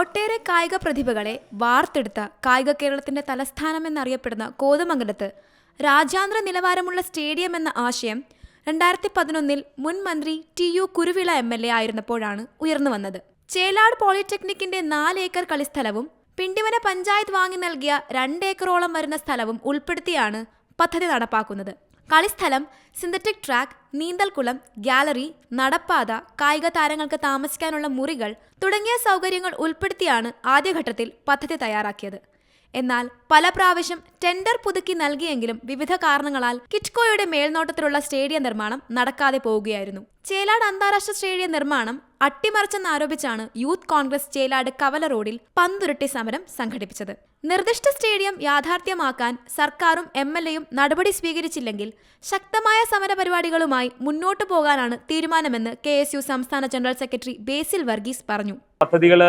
ഒട്ടേറെ കായിക പ്രതിഭകളെ വാർത്തെടുത്ത കായിക കേരളത്തിന്റെ തലസ്ഥാനമെന്നറിയപ്പെടുന്ന കോതമംഗലത്ത് രാജ്യാന്തര നിലവാരമുള്ള സ്റ്റേഡിയം എന്ന ആശയം രണ്ടായിരത്തി പതിനൊന്നിൽ മുൻ മന്ത്രി T U Kuruvila M L A ആയിരുന്നപ്പോഴാണ് ഉയർന്നു വന്നത്. ചേലാട് പോളിടെക്നിക്കിന്റെ നാല് ഏക്കർ കളിസ്ഥലവും പിണ്ടിമന പഞ്ചായത്ത് വാങ്ങി നൽകിയ രണ്ടേക്കറോളം വരുന്ന സ്ഥലവും ഉൾപ്പെടുത്തിയാണ് പദ്ധതി നടപ്പാക്കുന്നത്. കളിസ്ഥലം സിന്തറ്റിക് ട്രാക്ക് നീന്തൽക്കുളം ഗാലറി നടപ്പാത കായിക താരങ്ങൾക്ക് താമസിക്കാനുള്ള മുറികൾ തുടങ്ങിയ സൗകര്യങ്ങൾ ഉൾപ്പെടുത്തിയാണ് ആദ്യഘട്ടത്തിൽ പദ്ധതി തയ്യാറാക്കിയത്. എന്നാൽ പല പ്രാവശ്യം ടെൻഡർ പുതുക്കി നൽകിയെങ്കിലും വിവിധ കാരണങ്ങളാൽ കിറ്റ്കോയുടെ മേൽനോട്ടത്തിലുള്ള സ്റ്റേഡിയം നിർമ്മാണം നടക്കാതെ പോവുകയായിരുന്നു. ചേലാട് അന്താരാഷ്ട്ര സ്റ്റേഡിയം നിർമ്മാണം അട്ടിമറിച്ചെന്നാരോപിച്ചാണ് യൂത്ത് കോൺഗ്രസ് ചേലാട് കവല റോഡിൽ പന്തുരുട്ടി സമരം സംഘടിപ്പിച്ചത്. നിർദ്ദിഷ്ട സ്റ്റേഡിയം യാഥാർത്ഥ്യമാക്കാൻ സർക്കാരും എം എൽ എയും നടപടി സ്വീകരിച്ചില്ലെങ്കിൽ ശക്തമായ സമരപരിപാടികളുമായി മുന്നോട്ടു പോകാനാണ് തീരുമാനമെന്ന് കെ എസ് യു സംസ്ഥാന ജനറൽ സെക്രട്ടറി ബേസിൽ വർഗീസ് പറഞ്ഞു. പദ്ധതികൾ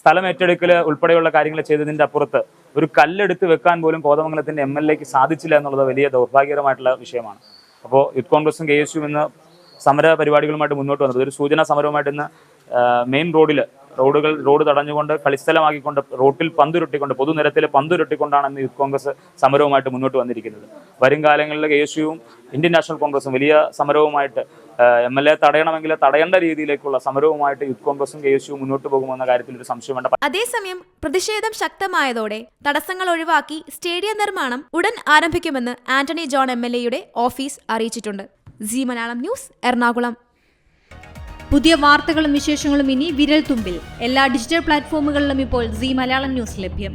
സ്ഥലം ഏറ്റെടുക്കൽ ഉൾപ്പെടെയുള്ള കാര്യങ്ങൾ ചെയ്തതിന്റെ അപ്പുറത്ത് ഒരു കല്ലെടുത്ത് വെക്കാൻ പോലും കോതമംഗലത്തിന്റെ എം എൽ എക്ക് സാധിച്ചില്ല എന്നുള്ളത് വലിയ ദൗർഭാഗ്യകരമായിട്ടുള്ള വിഷയമാണ്. അപ്പോൾ യൂത്ത് കോൺഗ്രസും കെ എസ് യു ഇന്ന് സമര പരിപാടികളുമായിട്ട് മുന്നോട്ട് വന്നത്. ഒരു സൂചനാ സമരവുമായിട്ട് ഇന്ന് മെയിൻ റോഡിൽ റോഡുകൾ റോഡ് തടഞ്ഞുകൊണ്ട് കളിസ്ഥലമാക്കിക്കൊണ്ട് റോട്ടിൽ പന്തുരുട്ടിക്കൊണ്ട് പൊതുനിരത്തിൽ പന്തുരുട്ടിക്കൊണ്ടാണ് ഇന്ന് യൂത്ത് കോൺഗ്രസ് സമരവുമായിട്ട് മുന്നോട്ട് വന്നിരിക്കുന്നത്. വരും കാലങ്ങളിൽ കെ എസ് യുവും ഇന്ത്യൻ നാഷണൽ കോൺഗ്രസും വലിയ സമരവുമായിട്ട് എം എൽ എ തടയണമെങ്കിൽ തടയേണ്ട രീതിയിലേക്കുള്ള സമരവുമായിട്ട് യൂത്ത് കോൺഗ്രസും കെ എസ് യു മുന്നോട്ട് പോകുമെന്ന കാര്യത്തിൽ ഒരു സംശയം വേണ്ട. അതേസമയം പ്രതിഷേധം ശക്തമായതോടെ തടസ്സങ്ങൾ ഒഴിവാക്കി സ്റ്റേഡിയം നിർമ്മാണം ഉടൻ ആരംഭിക്കുമെന്ന് ആന്റണി ജോൺ എം എൽ എയുടെ ഓഫീസ് അറിയിച്ചിട്ടുണ്ട്. Zee Malayalam news Ernakulam. പുതിയ വാർത്തകളും വിശേഷങ്ങളും ഇനി വിരൽ തുമ്പിൽ എല്ലാ ഡിജിറ്റൽ പ്ലാറ്റ്ഫോമുകളിലും ഇപ്പോൾ സി മലയാളം ന്യൂസ് ലഭ്യം.